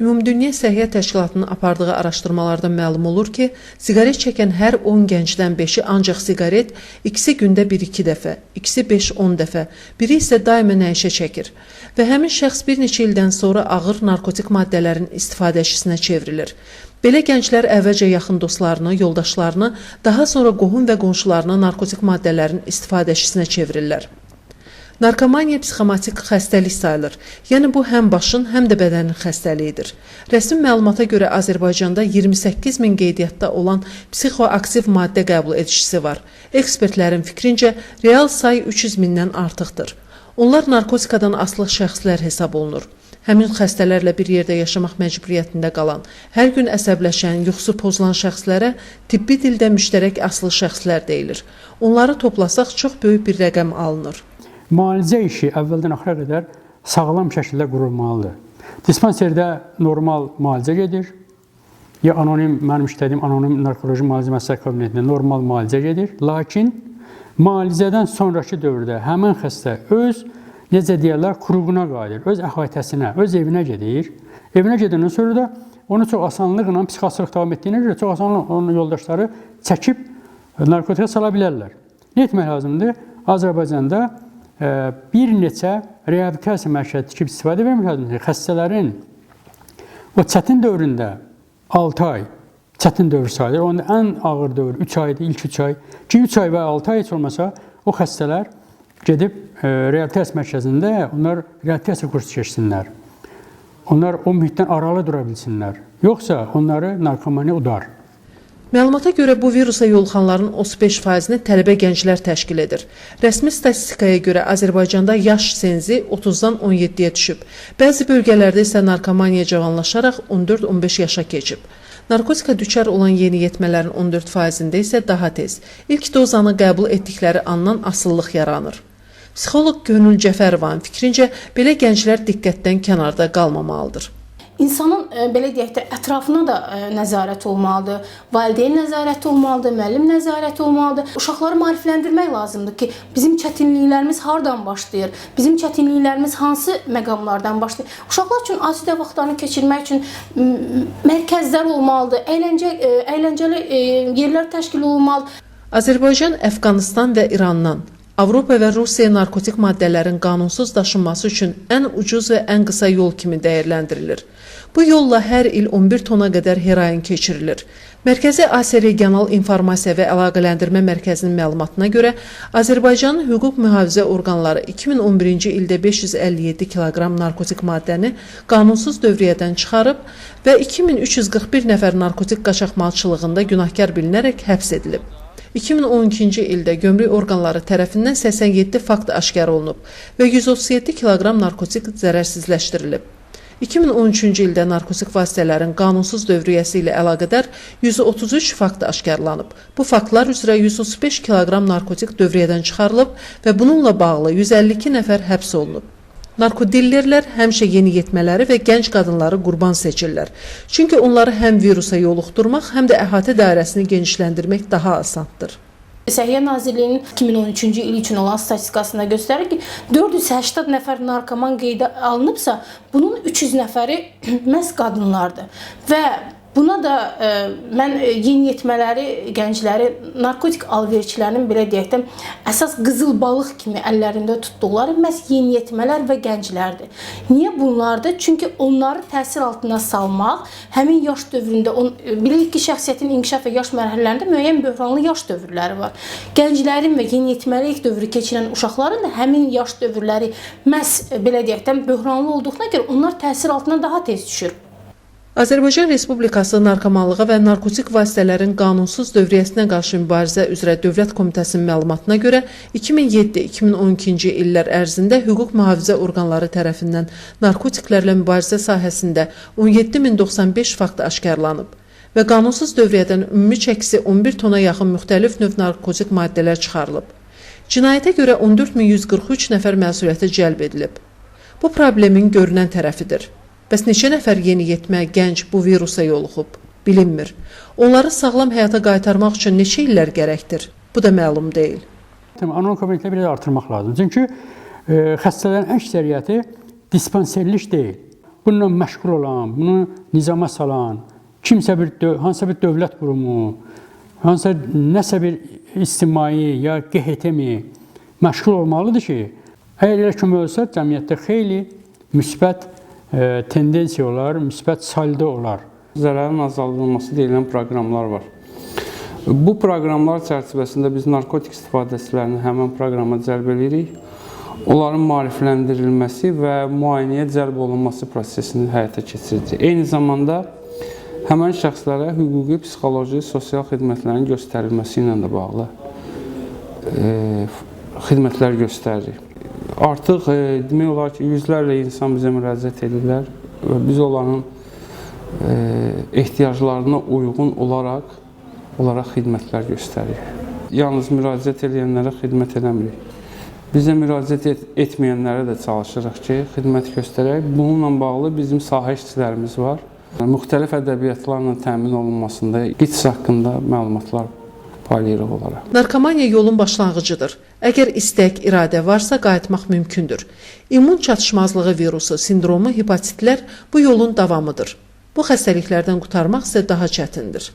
Ümumdünya Səhiyyə Təşkilatının apardığı araşdırmalardan məlum olur ki, siqaret çəkən hər 10 gəncdən 5-i ancaq siqaret, ikisi gündə 1-2 dəfə, ikisi 5-10 dəfə, biri isə daima nəişə çəkir və həmin şəxs bir neçə ildən sonra ağır narkotik maddələrin istifadəçisinə çevrilir. Belə gənclər əvvəlcə yaxın dostlarını, yoldaşlarını, daha sonra qohum və qonşularını narkotik maddələrin istifadəçisinə çevirirlər. Narkomaniya psixomatik xəstəlik sayılır. Yəni bu həm başın, həm də bədənin xəstəliyidir. Rəsmi məlumata görə Azərbaycanda 28 min qeydiyyatda olan psixoaktiv maddə qəbul edicisi var. Ekspertlərin fikrincə real say 300 mindən artıqdır. Onlar narkotikadan asılı şəxslər hesab olunur. Həmin xəstələrlə bir yerdə yaşamaq məcburiyyətində qalan, hər gün əsəbləşən, yuxusu pozulan şəxslərə tibbi dildə müştərək asılı şəxslər deyilir. Onları toplasaq çox böyük bir rəqəm alınır. Müalicə işi əvvəldən axıra qədər sağlam şəkildə qurulmalıdır. Dispanserdə normal müalicə gedir. Ya anonim mənim işlədiyim anonim narkoloji müalicə məsləhət kabinetində normal müalicə gedir. Lakin müalicədən sonrakı dövrdə həmin xəstə öz necə deyirlər, kruquna qayıdır, öz əhatəsinə, öz evinə gedir. Evinə gedəndən sonra da onu çox asanlıqla psixotrop davam etdiyinə görə çox asanlıqla onun yoldaşları çəkib narkotika sala bilərlər. Nə etmək lazımdır? Azərbaycanda bir neçə reabilitasiya mərkəzi tikib istifadə vermək lazımdır. Xəstələrin o çətin dövründə 6 ay çətin dövr sayılır. Onda ən ağır dövr 3 aydır, ilk 3 ay. Ki 3 ay və 6 ay heç olmasa o xəstələr gedib e, reabilitasiya mərkəzində onlar reabilitasiya kursu keçsinlər. Onlar o mühitdən aralı dura bilsinlər. Yoxsa onları narkomaniya udar. Məlumata görə bu virusa yoluxanların 35%-ni tələbə gənclər təşkil edir. Rəsmi statistikaya görə Azərbaycanda yaş senzi 30-dan 17-yə düşüb. Bəzi bölgələrdə isə narkomaniya cavanlaşaraq 14-15 yaşa keçib. Narkotika düçar olan yeniyetmələrin 14%-də isə daha tez. İlk dozanı qəbul etdikləri andan asıllıq yaranır. Psixoloq Gönül Cəfərovun fikrincə belə gənclər diqqətdən kənarda qalmamalıdır. İnsanın e, belə deyək də ətrafına da e, nəzarət olmalıdır. Valideyn nəzarəti olmalıdır, müəllim nəzarəti olmalıdır. Uşaqları maarifləndirmək lazımdır ki, bizim çətinliklərimiz hardan başlayır? Bizim çətinliklərimiz hansı məqamlardan başlayır? Uşaqlar üçün asudə vaxtlarını keçirmək üçün mərkəzlər olmalıdır. Əyləncə e, əyləncəli yerlər təşkil olunmalıdır. Azərbaycan Əfqanistan və İrandan Avropa və Rusiya narkotik maddələrin qanunsuz daşınması üçün ən ucuz və ən qısa yol kimi dəyərləndirilir. Bu yolla hər il 11 tona qədər heroin keçirilir. Mərkəzi Asiya Regional İnformasiya və Əlaqələndirmə Mərkəzinin məlumatına görə Azərbaycanın hüquq mühafizə orqanları 2011-ci ildə 557 kiloqram narkotik maddəni qanunsuz dövriyyədən çıxarıb və 2341 nəfər narkotik qaçaqmalçılığında günahkar bilinərək həbs edilib. 2012-ci ildə gömrük orqanları tərəfindən 87 fakt aşkar olunub və 137 kiloqram narkotik zərərsizləşdirilib. 2013-cü ildə narkotik vasitələrin qanunsuz dövriyyəsi ilə əlaqədar 133 fakt aşkarlanıb. Bu faktlar üzrə 135 kiloqram narkotik dövriyyədən çıxarılıb və bununla bağlı 152 nəfər həbs olunub. Narkodillerlər həmişə yeniyetmələri və gənc qadınları qurban seçirlər. Çünki onları həm virusa yoluxdurmaq, həm də əhatə dairəsini genişləndirmək daha asandır. Səhiyyə Nazirliyinin 2013-cü il üçün olan statistikasında göstərir ki, 480 nəfər narkoman qeydə alınıbsa, bunun 300 nəfəri məhz qadınlardır. Və Buna da e, mən e, yeniyetmələri, gəncləri narkotik alverçilərinin belə deyək də əsas qızıl balıq kimi əllərində tutduqları məhz yeniyetmələr və gənclərdir. Niyə bunlardır? Çünki onları təsir altına salmaq həmin yaş dövründə on, e, bilirik ki, şəxsiyyətin inkişaf və yaş mərhələlərində müəyyən böhranlı yaş dövrləri var. Gənclərin və yeniyetməlik dövrü keçirən uşaqların da həmin yaş dövrləri məhz e, belə deyək də böhranlı olduğuna görə onlar təsir altına daha tez düşür. Azərbaycan Respublikası Narkomanlığa və Narkotik Vasitələrin Qanunsuz Dövriyyəsinə qarşı Mübarizə üzrə Dövlət Komitəsinin məlumatına görə 2007-2012-ci illər ərzində hüquq mühafizə orqanları tərəfindən narkotiklərlə mübarizə sahəsində 17095 fakt aşkarlanıb və qanunsuz dövriyyədən ümumi çəkisi 11 tona yaxın müxtəlif növ narkotik maddələr çıxarılıb. Cinayətə görə 14143 nəfər məsuliyyətə cəlb edilib. Bu problemin görünən tərəfidir. Bəs neçə nəfər yeniyetmə, gənc bu virusa yoluxub? Bilinmir. Onları sağlam həyata qaytarmaq üçün neçə illər gərəkdir? Bu da məlum deyil. Anonim kabinetləri biraz artırmaq lazımdır. Çünki e, xəstələrin əksəriyyəti dispanserlik deyil. bununla məşğul olan, bunu nizama salan, kimsə bir hansısa bir dövlət qurumu, hansısa nəsə bir ictimai ya QHT-mi məşğul olmalıdır ki, əgər elə kimi olsa cəmiyyətdə xeyli müsbət e, tendensiya olar, müsbət salda olar. Zərərin azaldılması deyilən proqramlar var. Bu proqramlar çərçivəsində biz narkotik istifadəçilərini həmin proqrama cəlb edirik. Onların maarifləndirilməsi və müayinəyə cəlb olunması prosesini həyata keçiririk. Eyni zamanda həmin şəxslərə hüquqi, psixoloji, sosial xidmətlərin göstərilməsi ilə də bağlı e, xidmətlər göstəririk. Artıq e, demək olar ki, yüzlərlə insan bizə müraciət edirlər və biz onların e, ehtiyaclarına uyğun olaraq onlara xidmətlər göstəririk. Yalnız müraciət edənlərə xidmət eləmirik. Bizə müraciət et etməyənlərə də çalışırıq ki, xidmət göstərək. Bununla bağlı bizim sahə işçilərimiz var. Müxtəlif ədəbiyyatlarla təmin olunmasında QİTS haqqında məlumatlar paylayırıq onlara. Narkomaniya yolun başlanğıcıdır. Əgər istək, iradə varsa qayıtmaq mümkündür. İmmun çatışmazlığı virusu, sindromu, hepatitlər bu yolun davamıdır. Bu xəstəliklərdən qurtarmaq isə daha çətindir.